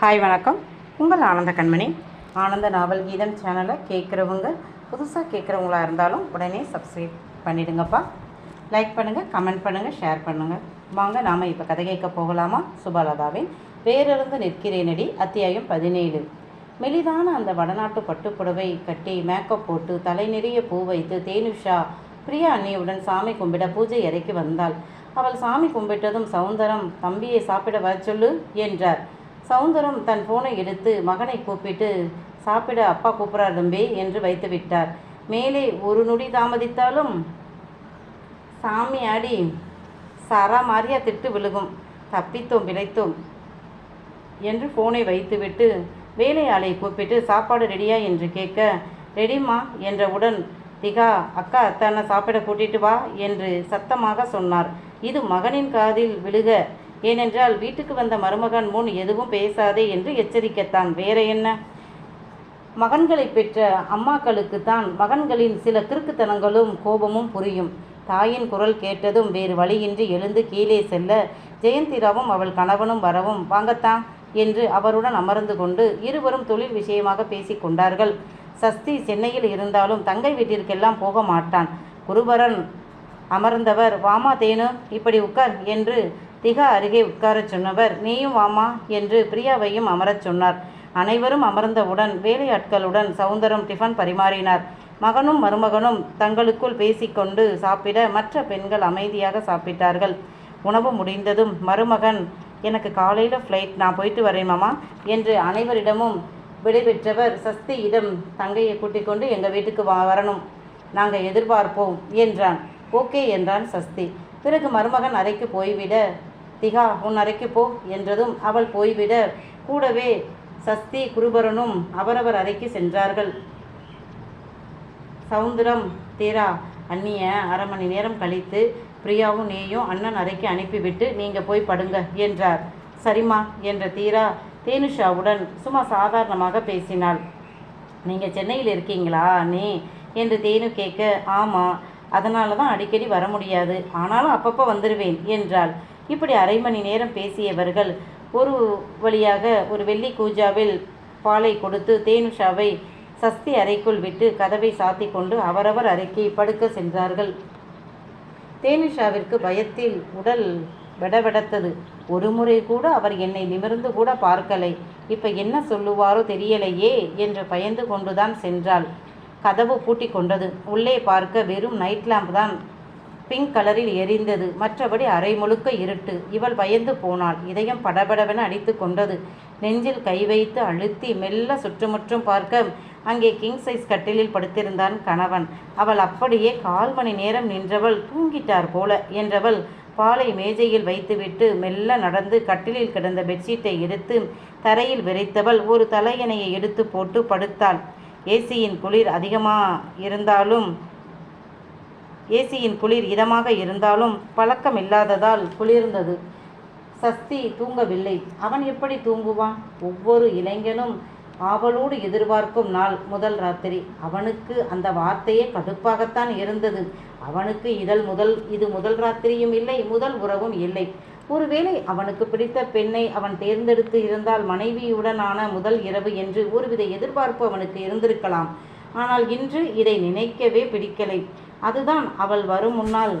Hi வணக்கம். உங்கள் ஆனந்த கண்மணி. ஆனந்த நாவல் கீதம் சேனலை கேட்குறவங்க புதுசாக கேட்குறவங்களா இருந்தாலும் உடனே சப்ஸ்கிரைப் பண்ணிடுங்கப்பா. லைக் பண்ணுங்கள் கமெண்ட் பண்ணுங்கள் ஷேர் பண்ணுங்கள் வாங்க நாம் இப்போ கதை கேட்க போகலாமா? சுபாலதாவின் வேறிருந்து நிற்கிறேனடி அத்தியாயம் பதினேழு. மெலிதான அந்த வடநாட்டு பட்டுப்புடவை கட்டி மேக்கப் போட்டு தலை நிறைய பூ வைத்து தேனுஷா பிரியா அண்ணியுடன் சாமி கும்பிட பூஜை அறைக்கு வந்தாள். அவள் சாமி கும்பிட்டதும் சவுந்தரம் தம்பியை சாப்பிட வர சொல்லு என்றார். சவுந்தரம் தன் போனை எடுத்து மகனை கூப்பிட்டு சாப்பிட அப்பா கூப்பிட்றார் தம்பி என்று வைத்து விட்டார். மேலே ஒரு நொடி தாமதித்தாலும் சாமி ஆடி சரா திட்டு விழுகும். தப்பித்தோம் பிழைத்தோம் என்று ஃபோனை வைத்துவிட்டு வேலையாளை கூப்பிட்டு சாப்பாடு ரெடியா என்று கேட்க ரெடிமா என்றவுடன் திகா அக்கா தன்னை சாப்பிட கூட்டிட்டு வா என்று சத்தமாக சொன்னார். இது மகனின் காதில் விழுக ஏனென்றால் வீட்டுக்கு வந்த மருமகன் முன் எதுவும் பேசாதே என்று எச்சரிக்கத்தான். வேற என்ன? மகன்களை பெற்ற அம்மாக்களுக்கு தான் மகன்களின் சில கிறுக்குத்தனங்களும் கோபமும் புரியும். தாயின் குரல் கேட்டதும் வேறு வழியின்றி எழுந்து கீழே செல்ல ஜெயந்திராவும் அவள் கணவனும் வரவும் வாங்கத்தான் என்று அவருடன் அமர்ந்து கொண்டு இருவரும் தொழில் விஷயமாக பேசிக் கொண்டார்கள். சஸ்தி சென்னையில் இருந்தாலும் தங்கை வீட்டிற்கெல்லாம் போக மாட்டான். குருபரன் அமர்ந்தவர் வாமா தேனு இப்படி உட்கார் என்று திகா அருகே உட்காரச் சொன்னவர் நீயும் வாமா என்று பிரியாவையும் அமரச் சொன்னார். அனைவரும் அமர்ந்தவுடன் வேலையாட்களுடன் சவுந்தரம் டிஃபன் பரிமாறினார். மகனும் மருமகனும் தங்களுக்குள் பேசிக்கொண்டு சாப்பிட மற்ற பெண்கள் அமைதியாக சாப்பிட்டார்கள். உணவு முடிந்ததும் மருமகன் எனக்கு காலையில் ஃப்ளைட் நான் போயிட்டு வரேன் மாமா என்று அனைவரிடமும் விடைபெற்றவர் சஸ்தியிடம் தங்கையை கூட்டிக் கொண்டு எங்கள் வீட்டுக்கு வா வரணும். நாங்கள் எதிர்பார்ப்போம் என்றான். ஓகே என்றான் சஸ்தி. பிறகு மருமகன் அறைக்கு போய்விட திகா உன் அறைக்கு போ என்றதும் அவள் போய்விட. கூடவே சஸ்தி குருபரனும் அவரவர் அறைக்கு சென்றார்கள். சவுந்தரம் தேரா அண்ணிய அரை மணி நேரம் கழித்து பிரியாவும் நீயும் அண்ணன் அறைக்கு அனுப்பிவிட்டு நீங்கள் போய் படுங்க என்றார். சரிம்மா என்ற தீரா தேனுஷாவுடன் சும்மா சாதாரணமாக பேசினாள். நீங்கள் சென்னையில் இருக்கீங்களா அண்ணே? என்று தேனு கேட்க ஆமாம் அதனால தான் அடிக்கடி வர முடியாது. ஆனாலும் அப்பப்போ வந்துடுவேன் என்றாள். இப்படி அரை மணி நேரம் பேசியவர்கள் ஒரு வழியாக ஒரு வெள்ளி கூஜாவில் பாலை கொடுத்து தேனுஷாவை சஸ்தி அறைக்குள் விட்டு கதவை சாத்தி கொண்டு அவரவர் அறைக்கு படுக்க சென்றார்கள். தேனிஷாவிற்கு பயத்தில் உடல் வெடவெடத்தது. ஒரு முறை கூட அவர் என்னை நிமிர்ந்து கூட பார்க்கலை. இப்ப என்ன சொல்லுவாரோ தெரியலையே என்று பயந்து கொண்டுதான் சென்றாள். கதவு பூட்டி கொண்டது. உள்ளே பார்க்க வெறும் நைட் லேம்ப் தான் பிங்க் கலரில் எரிந்தது. மற்றபடி அரை முழுக்க இருட்டு. இவள் பயந்து போனாள். இதயம் படபடவென அடித்து கொண்டது. நெஞ்சில் கை வைத்து அழுத்தி மெல்ல சுற்றுமுற்றும் பார்க்க அங்கே கிங் சைஸ் கட்டிலில் படுத்திருந்தான் கணவன். அவள் அப்படியே கால் மணி நேரம் நின்றவள் தூங்கிட்டார் போல என்றவள் பாலை மேஜையில் வைத்துவிட்டு மெல்ல நடந்து கட்டிலில் கிடந்த பெட்ஷீட்டை எடுத்து தரையில் விரைத்தவள் ஒரு தலையணையை எடுத்து போட்டு படுத்தாள். ஏசியின் குளிர் அதிகமாக இருந்தாலும் ஏசியின் குளிர் இதமாக இருந்தாலும் பழக்கம் இல்லாததால் குளிர்ந்தது. சஸ்தி தூங்கவில்லை. அவன் எப்படி தூங்குவான்? ஒவ்வொரு இளைஞனும் ஆவலோடு எதிர்பார்க்கும் நாள் முதல் ராத்திரி. அவனுக்கு அந்த வார்த்தையே கடுப்பாகத்தான் இருந்தது. அவனுக்கு இதழ் முதல் இது முதல் ராத்திரியும் இல்லை முதல் உறவும் இல்லை. ஒருவேளை அவனுக்கு பிடித்த பெண்ணை அவன் தேர்ந்தெடுத்து இருந்தால் மனைவியுடனான முதல் இரவு என்று ஒருவித எதிர்பார்ப்பு அவனுக்கு இருந்திருக்கலாம். ஆனால் இன்று இதை நினைக்கவே பிடிக்கலை. அதுதான் அவள் வரும் முன்னால்.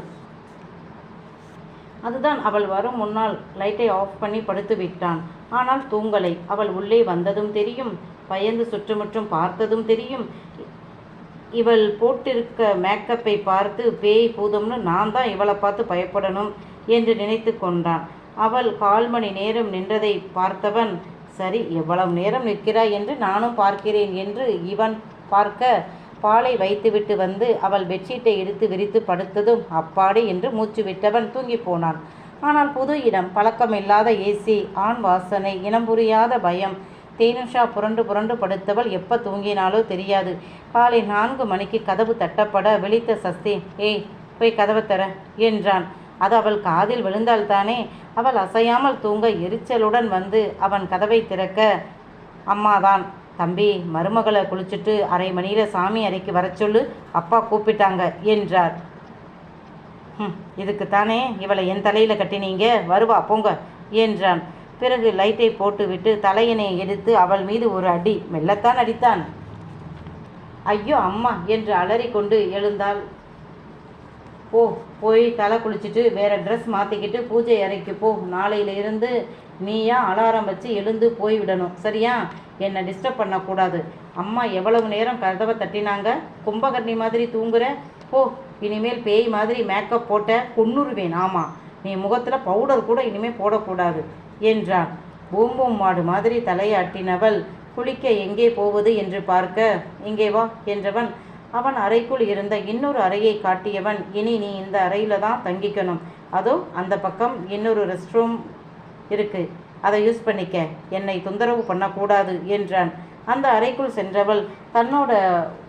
அதுதான் அவள் வரும் முன்னால். லைட்டை ஆஃப் பண்ணி படுத்து விட்டான். ஆனால் தூங்கலை. அவள் உள்ளே வந்ததும் தெரியும். பயந்து சுற்றுமுற்றும் பார்த்ததும் தெரியும். இவள் போட்டிருக்க மேக்கப்பை பார்த்து பேய் பூதம்னு நான் தான் இவளை பார்த்து பயப்படணும் என்று நினைத்து கொண்டான். அவள் கால் மணி நேரம் நின்றதை பார்த்தவன் சரி எவ்வளவு நேரம் நிற்கிறாய் என்று நானும் பார்க்கிறேன் என்று இவன் பார்க்க பாலை வைத்துவிட்டு வந்து அவள் பெட்ஷீட்டை எடுத்து விரித்து படுத்ததும் அப்பாடி என்று மூச்சு விட்டவன் தூங்கி போனான். ஆனால் புது இடம் பழக்கமில்லாத ஏசி ஆண் வாசனை இனம் புரியாத பயம். தேனுஷா புரண்டு புரண்டு படுத்தவள் எப்போ தூங்கினாலோ தெரியாது. காலை நான்கு மணிக்கு கதவு தட்டப்பட விழித்த சஸ்தி ஏய் போய் கதவை தர என்றான். அது அவள் காதில் விழுந்தால்தானே அவள் அசையாமல் தூங்க எரிச்சலுடன் வந்து அவன் கதவை திறக்க அம்மாதான். தம்பி மருமகளை குளிச்சுட்டு அரை மணியில் சாமி அறைக்கு வர சொல்லு அப்பா கூப்பிட்டாங்க என்றார். ம் இதுக்குத்தானே இவளை என் தலையில் கட்டினீங்க? வருவா போங்க என்றான். பிறகு லைட்டை போட்டுவிட்டு தலையினை எடுத்து அவள் மீது ஒரு அடி மெல்லத்தான் அடித்தான். ஐயோ அம்மா என்று அலறிக்கொண்டு எழுந்தாள். போ போய் தலை குளிச்சுட்டு வேறு ட்ரெஸ் மாற்றிக்கிட்டு பூஜை அறைக்கு போ. நாளையிலிருந்து நீயா அலாரம் வச்சு எழுந்து போய்விடணும். சரியா? என்னை டிஸ்டர்ப் பண்ணக்கூடாது. அம்மா எவ்வளவு நேரம் கதவை தட்டினாங்க? கும்பகர்ணி மாதிரி தூங்குற? போ இனிமேல் பேய் மாதிரி மேக்கப் போட்ட கொன்னுருவேன் ஆமாம் நீ முகத்தில் பவுடர் கூட இனிமேல் போடக்கூடாது என்றான். பூம்பூம் மாடு மாதிரி தலையாட்டினவள் குளிக்க எங்கே போவது என்று பார்க்க இங்கே வா என்றவன் அவன் அறைக்குள் இருந்த இன்னொரு அறையை காட்டியவன் இனி நீ இந்த அறையில் தான் தங்கிக்கணும். அதோ அந்த பக்கம் இன்னொரு ரெஸ்ட் ரூம் இருக்கு. அதை யூஸ் பண்ணிக்க. என்னை தொந்தரவு பண்ணக்கூடாது என்றான். அந்த அறைக்குள் சென்றவள் தன்னோட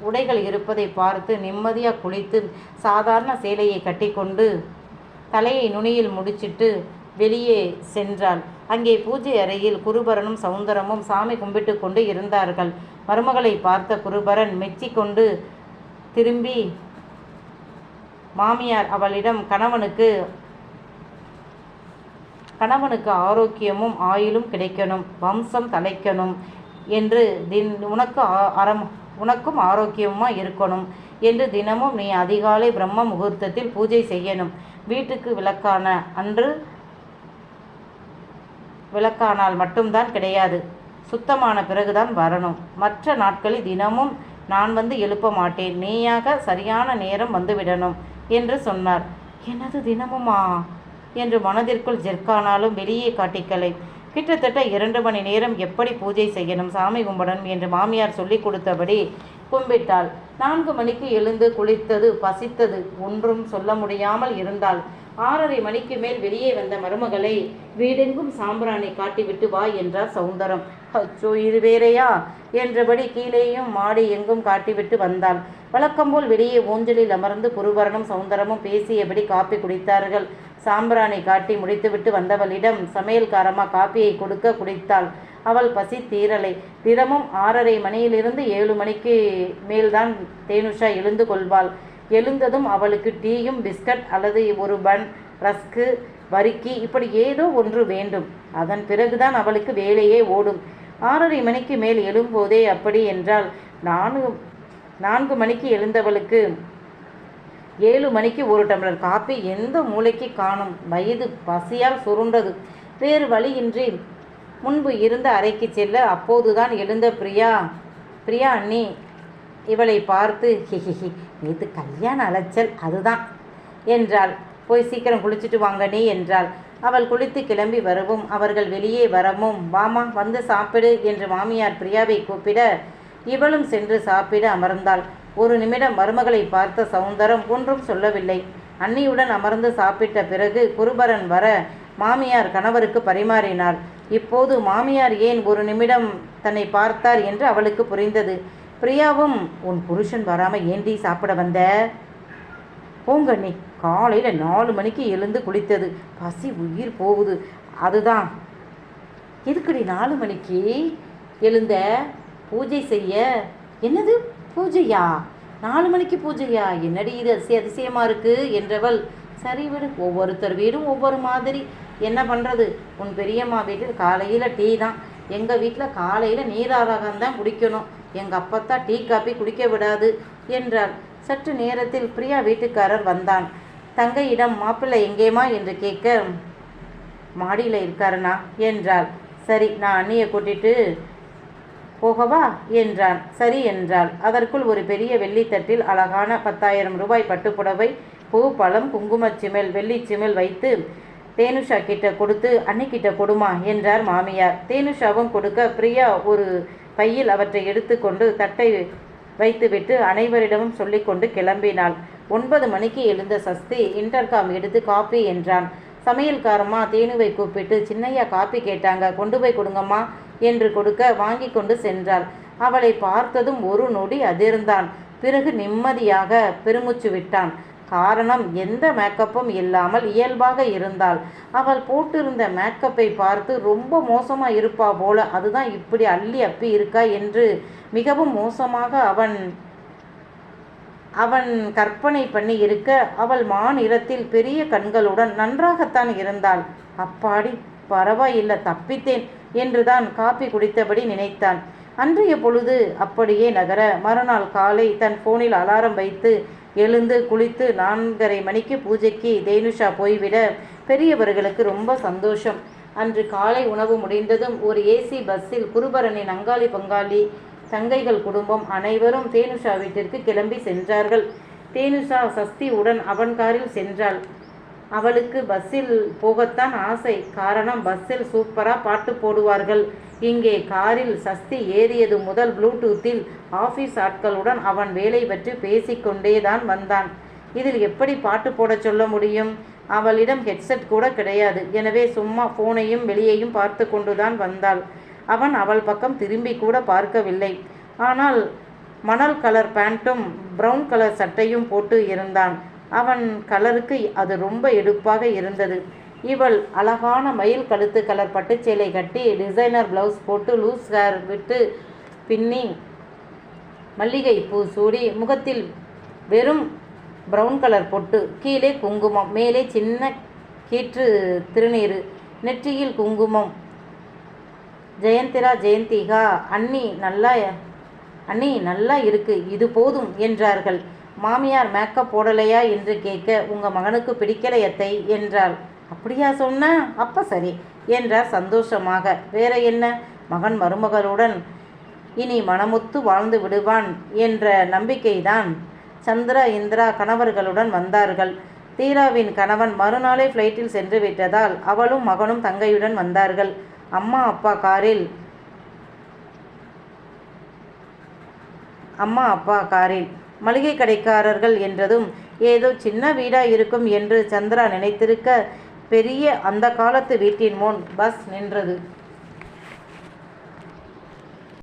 உடைகள் இருப்பதை பார்த்து நிம்மதியாக குளித்து சாதாரண சேலையை கட்டிக்கொண்டு தலையை நுனியில் முடிச்சிட்டு வெளியே சென்றாள். அங்கே பூஜை அறையில் குருபரனும் சவுந்தரமும் சாமி கும்பிட்டு கொண்டு இருந்தார்கள். மருமகளை பார்த்த குருபரன் மெச்சிக்கொண்டு திரும்பி மாமியார் அவளிடம் கணவனுக்கு கணவனுக்கு ஆரோக்கியமும் ஆயுளும் கிடைக்கணும் வம்சம் தலைக்கணும் என்று தின் உனக்கு அறம் உனக்கும் ஆரோக்கியமாக இருக்கணும் என்று தினமும் நீ அதிகாலை பிரம்ம முகூர்த்தத்தில் பூஜை செய்யணும். வீட்டுக்கு விளக்கான அன்று விளக்கானால் மட்டும்தான் கிடையாது. சுத்தமான பிறகுதான் வரணும். மற்ற நாட்களில் தினமும் நான் வந்து எழுப்ப மாட்டேன் நீயாக சரியான நேரம் வந்துவிடணும் என்று சொன்னார். எனது தினமுமா? என்று மனதிற்குள் ஜெர்க்கானாலும் வெளியே காட்டிக்கலை. கிட்டத்தட்ட இரண்டு மணி நேரம் எப்படி பூஜை செய்யணும் சாமி கும்பிடணும்? என்று மாமியார் சொல்லிக் கொடுத்தபடி கும்பிட்டாள். நான்கு மணிக்கு எழுந்து குளித்தது பசித்தது. ஒன்றும் சொல்ல முடியாமல் இருந்தாள். ஆறரை மணிக்கு மேல் வெளியே வந்த மருமகளை வீடெங்கும் சாம்பிராணி காட்டிவிட்டு வா என்றார் சவுந்தரம். அச்சோ இது வேறையா? என்றபடி கீழேயும் மாடி எங்கும் காட்டிவிட்டு வந்தாள். வழக்கம்போல் வெளியே ஊஞ்சலில் அமர்ந்து குருவரனும் சவுந்தரமும் பேசியபடி காப்பி குடித்தார்கள். சாம்பிராணி காட்டி முடித்துவிட்டு வந்தவளிடம் சமையல்காரமா காப்பியை கொடுக்க குடித்தாள். அவள் பசி தீரலை. தினமும் ஆறரை மணியிலிருந்து ஏழு மணிக்கு மேல்தான் தேனுஷா எழுந்து கொள்வாள். எழுந்ததும் அவளுக்கு டீயும் பிஸ்கட் அல்லது ஒரு பன் ரஸ்க்கு வரிக்கி இப்படி ஏதோ ஒன்று வேண்டும். அதன் பிறகுதான் அவளுக்கு வேலையே ஓடும். ஆறரை மணிக்கு மேல் எழும்போதே அப்படி என்றால் நான்கு நான்கு மணிக்கு எழுந்தவளுக்கு ஏழு மணிக்கு ஒரு டம்ளர் காப்பி எந்த மூளைக்கு காணும்? வயது பசியால் சுருண்டது. வேறு வழியின்றி முன்பு இருந்த அறைக்கு செல்ல அப்போதுதான் எழுந்த பிரியா பிரியா அண்ணி இவளை பார்த்து ஹிஹிஹி நேற்று கல்யாண அலைச்சல் அதுதான் என்றாள். போய் சீக்கிரம் குளிச்சுட்டு வாங்க நீ என்றாள். அவள் குளித்து கிளம்பி வரவும் அவர்கள் வெளியே வரவும் வாமா வந்து சாப்பிடு என்று மாமியார் பிரியாவை கூப்பிட இவளும் சென்று சாப்பிட அமர்ந்தாள். ஒரு நிமிடம் மருமகளை பார்த்த சௌந்தரம் ஒன்றும் சொல்லவில்லை. அன்னியுடன் அமர்ந்து சாப்பிட்ட பிறகு குருபரன் வர மாமியார் கணவருக்கு பரிமாறினாள் இப்போது மாமியார் ஏன் ஒரு நிமிடம் தன்னை பார்த்தார் என்று அவளுக்கு புரிந்தது. பிரியாவும் உன் புருஷன் வராமல் ஏண்டி சாப்பிட வந்த? பூங்கண்ணி காலையில் நாலு மணிக்கு எழுந்து குளித்தது. பசி உயிர் போகுது. அதுதான். எதுக்குடி நாலு மணிக்கு எழுந்த பூஜை செய்ய? என்னது பூஜையா? நாலு மணிக்கு பூஜையா? என்னடி இது அதிசய அதிசயமாக இருக்குது என்றவள். சரி விடு ஒவ்வொருத்தர் வீடும் ஒவ்வொரு மாதிரி. என்ன பண்ணுறது உன் பெரியம்மா வீட்டில் காலையில் டீ தான். எங்கள் வீட்டில் காலையில் நீராரகம் தான் குடிக்கணும். எங்கள் அப்பத்தா டீ காப்பி குடிக்க விடாது என்றாள். சற்று நேரத்தில் பிரியா வீட்டுக்காரர் வந்தான். தங்கையிடம் மாப்பிள்ளை எங்கேம்மா? என்று கேட்க மாடியில் இருக்காருண்ணா என்றாள். சரி நான் அண்ணியை கூட்டிட்டு போகவா? என்றான். சரி என்றாள். அதற்குள் ஒரு பெரிய வெள்ளித்தட்டில் அழகான பத்தாயிரம் ரூபாய் பட்டுப்புடவை பூ பழம் குங்குமச்சிமிழ் வெள்ளிச்சிமிழ் வைத்து தேனுஷா கிட்ட கொடுத்து அன்னிக்கிட்ட கொடுமா என்றார் மாமியார். தேனுஷாவும் கொடுக்க பிரியா ஒரு பையில் அவற்றை எடுத்துக்கொண்டு தட்டை வைத்துவிட்டு அனைவரிடமும் சொல்லிக்கொண்டு கிளம்பினாள். ஒன்பது மணிக்கு எழுந்த சஸ்தி இன்டர்காம் எடுத்து காப்பி என்றான். சமையல்காரம்மா தேனுவை கூப்பிட்டு சின்னையா காப்பி கேட்டாங்க கொண்டு போய் கொடுங்கம்மா என்று கொடுக்க வாங்கி கொண்டு சென்றாள். அவளை பார்த்ததும் ஒரு நொடி அதிர்ந்தான். பிறகு நிம்மதியாக பெருமூச்சு விட்டான். காரணம் எந்த மேக்கப்பும் இல்லாமல் இயல்பாக இருந்தாள் அவள் போட்டிருந்த மேக்கப்பை பார்த்து ரொம்ப மோசமாக இருப்பா போல அதுதான் இப்படி அள்ளி அப்பி இருக்கா? என்று மிகவும் மோசமாக அவன் அவன் கற்பனை பண்ணி இருக்க அவள் மாநிலத்தில் பெரிய கண்களுடன் நன்றாகத்தான் இருந்தாள். அப்பாடி பரவாயில்லை தப்பித்தேன் என்றுதான் காப்பி குடித்தபடி நினைத்தான். அன்றைய பொழுது அப்படியே நகர மறுநாள் காலை தன் போனில் அலாரம் வைத்து எழுந்து குளித்து நான்கரை மணிக்கு பூஜைக்கு தேனுஷா போய்விட பெரியவர்களுக்கு ரொம்ப சந்தோஷம். அன்று காலை உணவு முடிந்ததும் ஒரு ஏசி பஸ்ஸில் குருபரனின் அங்காளி பங்காளி தங்கைகள் குடும்பம் அனைவரும் தேனுஷா வீட்டிற்கு கிளம்பி சென்றார்கள். தேனுஷா சஸ்தியுடன் அவன் காரில் சென்றாள். அவளுக்கு பஸ்ஸில் போகத்தான் ஆசை. காரணம் பஸ்ஸில் சூப்பராக பாட்டு போடுவார்கள். இங்கே காரில் சஸ்தி ஏறியது முதல் ப்ளூடூத்தில் ஆஃபீஸ் ஆட்களுடன் அவன் வேலை பற்றி பேசிக்கொண்டே தான் வந்தான். இதில் எப்படி பாட்டு போடச் சொல்ல முடியும்? அவளிடம் ஹெட்செட் கூட கிடையாது. எனவே சும்மா ஃபோனையும் வெளியையும் பார்த்து கொண்டுதான் வந்தாள். அவன் அவள் பக்கம் திரும்பி கூட பார்க்கவில்லை. ஆனால் மணல் கலர் பேண்ட்டும் பிரவுன் கலர் சட்டையும் போட்டு இருந்தான். அவன் கலருக்கு அது ரொம்ப எடுப்பாக இருந்தது. இவள் அழகான மயில் கழுத்து கலர் பட்டுச்சேலை கட்டி டிசைனர் ப்ளவுஸ் போட்டு லூஸ் ஹேர் விட்டு பின்னி மல்லிகை பூ சூடி முகத்தில் வெறும் ப்ரௌன் கலர் பொட்டு கீழே குங்குமம் மேலே சின்ன கீற்று திருநீர் நெற்றியில் குங்குமம். ஜெயந்திரா ஜெயந்திகா அண்ணி நல்லா அண்ணி நல்லா இருக்கு இது போதும் என்றார்கள். மாமியார் மேக்கப் போடலையா என்று கேட்க உங்கள் மகனுக்கு பிடிக்கலையத்தை என்றாள். அப்படியா சொன்ன? அப்ப சரி. என்றார் சந்தோஷமாக. வேற என்ன? மகன் மருமகளுடன் இனி மனமுத்து வாழ்ந்து விடுவான் என்ற நம்பிக்கைதான் சந்திரா இந்திரா கணவர்களுடன் வந்தார்கள். தீராவின் கணவன் மறுநாளே ஃப்ளைட்டில் சென்று விட்டதால் அவளும் மகனும் தங்கையுடன் வந்தார்கள். அம்மா அப்பா காரில் அம்மா அப்பா காரில் மளிகை கடைக்காரர்கள் என்றதும் ஏதோ சின்ன வீடா இருக்கும் என்று சந்திரா நினைத்திருக்க பெரிய அந்த காலத்து வீட்டின் முன் பஸ் நின்றது.